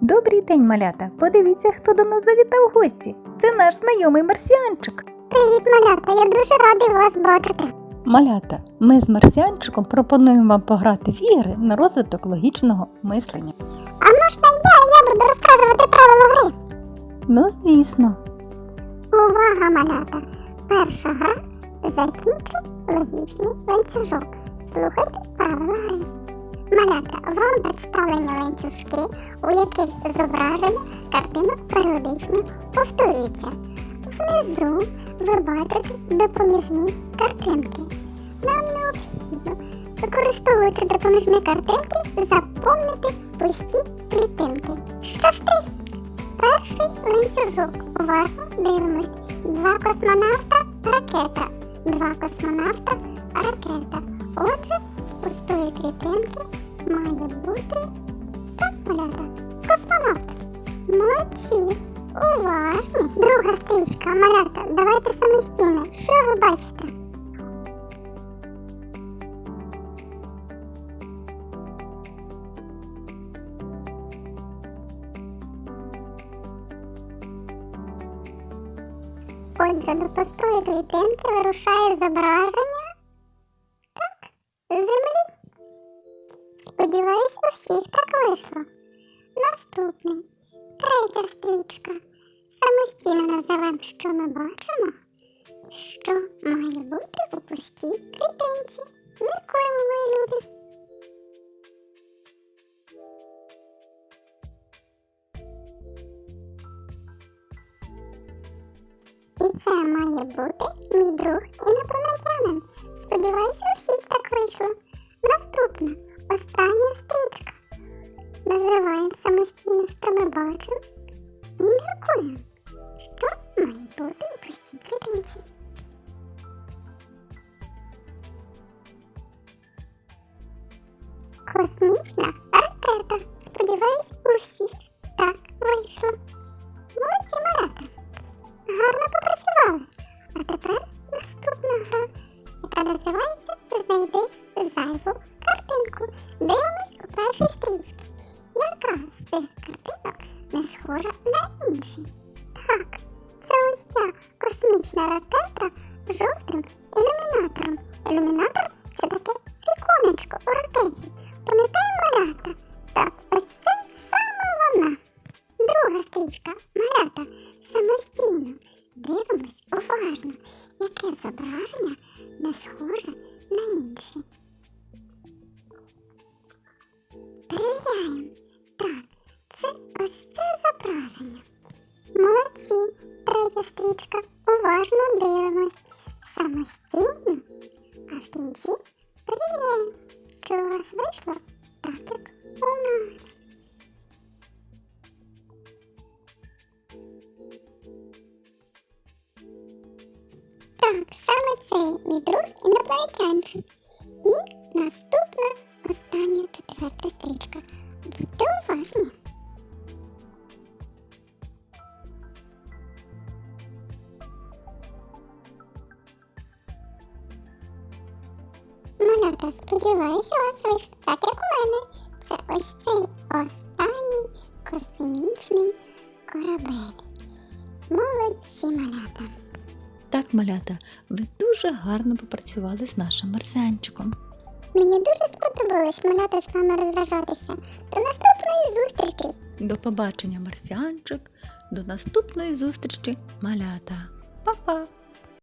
Добрий день, малята! Подивіться, хто до нас завітав гості. Це наш знайомий марсіанчик. Привіт, малята! Я дуже радий вас бачити. Малята, ми з марсіанчиком пропонуємо вам пограти в ігри на розвиток логічного мислення. А можна я, я буду розказувати правила гри? Ну, звісно, Увага, малята! Перша гра закінчи логічний ланцюжок. Слухайте правила гри. Малята, вам представлені ланцюжки, у яких зображення картинок періодично повторюється. Внизу ви бачите допоміжні картинки. Нам необхідно, використовуючи допоміжні картинки, заповнити пусті клітинки. Щасти! Перший ланцюжок. Уважно дивимось. Два космонавта, ракета. Два космонавта, ракета. Отже, пустої клітинки має бути так, малята. Космонавт. Молодці. Уважні. Друга стрічка. Малята, давайте самостійно. Що ви бачите? Отже, до пустої клітинки вирушає зображення так, землі. Сподіваюсь, у всіх так вийшло. Наступний. Третя стрічка. Самостійно називаємо, що ми бачимо і що має бути у пустій клітинці. Міркуємо, мої люди. І це має бути мій друг інопланетянин. Сподіваюся, у всіх так вийшло. І міркуємо, що має бути у простій клітинці. Космічна ракета. Сподіваюсь, у всіх так вийшло. Молодці малята. Гарно попрацювали. А тепер наступна гра, яка називається Знайди зайву картинку. Дивимось у першій стрічці. Яка з цих картинок не схожа на космічна ракета жовтим ілюмінатором. Ілюмінатор це таке віконечко у ракеті. Пам'ятаємо малята? Так, ось це саме вона. Друга стрічка малята самостійно. Дивимось уважно, яке зображення не схоже на інші. Третя стрічка. Уважно дивимось. Самостійно. А в кінці перевіряємо, чи у вас вийшло так, як у нас. Так, саме цей мій друг інопланетянчик. І наступна остання четверта стрічка. Будьте уважні. Малята, сподіваюся, у вас вийшло так, як у мене. Це ось цей останній космічний корабель. Молодці малята. так, малята, ви дуже гарно попрацювали з нашим марсіанчиком. Мені дуже сподобалось малята з вами розважатися. До наступної зустрічі! До побачення, марсіанчик. До наступної зустрічі, малята. Па-па!